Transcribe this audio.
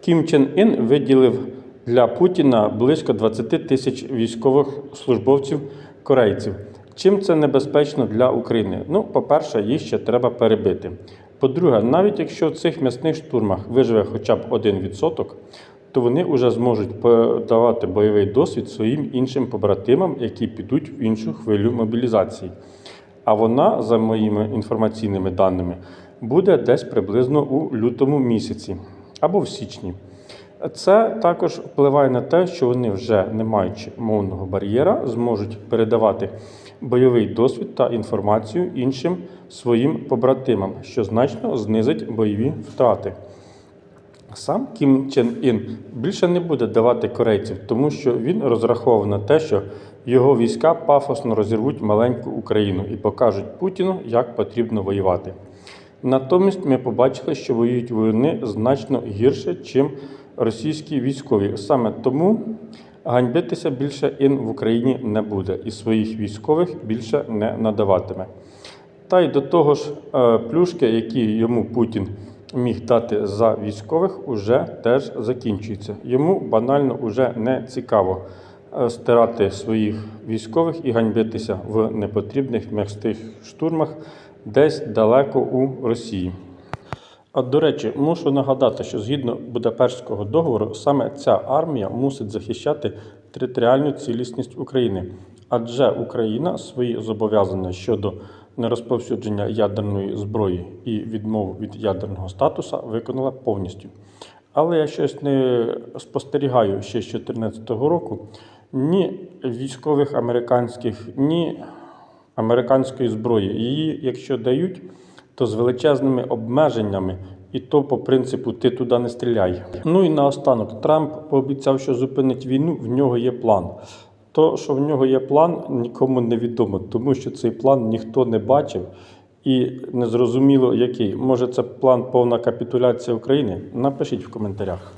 Кім Чен Ін виділив для Путіна близько 20 тисяч військових службовців корейців. Чим це небезпечно для України? Ну, по-перше, їх ще треба перебити. По-друге, навіть якщо в цих м'ясних штурмах виживе хоча б 1%, то вони вже зможуть подавати бойовий досвід своїм іншим побратимам, які підуть в іншу хвилю мобілізації. А вона, за моїми інформаційними даними, буде десь приблизно у лютому місяці або в січні. Це також впливає на те, що вони вже не маючи мовного бар'єра, зможуть передавати бойовий досвід та інформацію іншим своїм побратимам, що значно знизить бойові втрати. Сам Кім Чен Ін більше не буде давати корейців, тому що він розраховував на те, що його війська пафосно розірвуть маленьку Україну і покажуть Путіну, як потрібно воювати. Натомість ми побачили, що воюють вони значно гірше, ніж російські військові. Саме тому ганьбитися більше ін в Україні не буде і своїх військових більше не надаватиме. Та й до того ж, е, плюшки, які йому Путін міг дати за військових, уже теж закінчуються. Йому банально уже не цікаво е, стирати своїх військових і ганьбитися в непотрібних м'ястих штурмах десь далеко у Росії. А до речі, мушу нагадати, що згідно Будапештського договору, саме ця армія мусить захищати територіальну цілісність України, адже Україна свої зобов'язання щодо нерозповсюдження ядерної зброї і відмову від ядерного статусу виконала повністю. Але я щось не спостерігаю ще з 2014 року ні військових американських, ні американської зброї. Її, якщо дають, то з величезними обмеженнями, і то по принципу ти туди не стріляй. Ну і наостанок Трамп пообіцяв, що зупинить війну, в нього є план. То, що в нього є план, нікому не відомо, тому що цей план ніхто не бачив і не зрозуміло який. Може, це план повна капітуляція України? Напишіть в коментарях.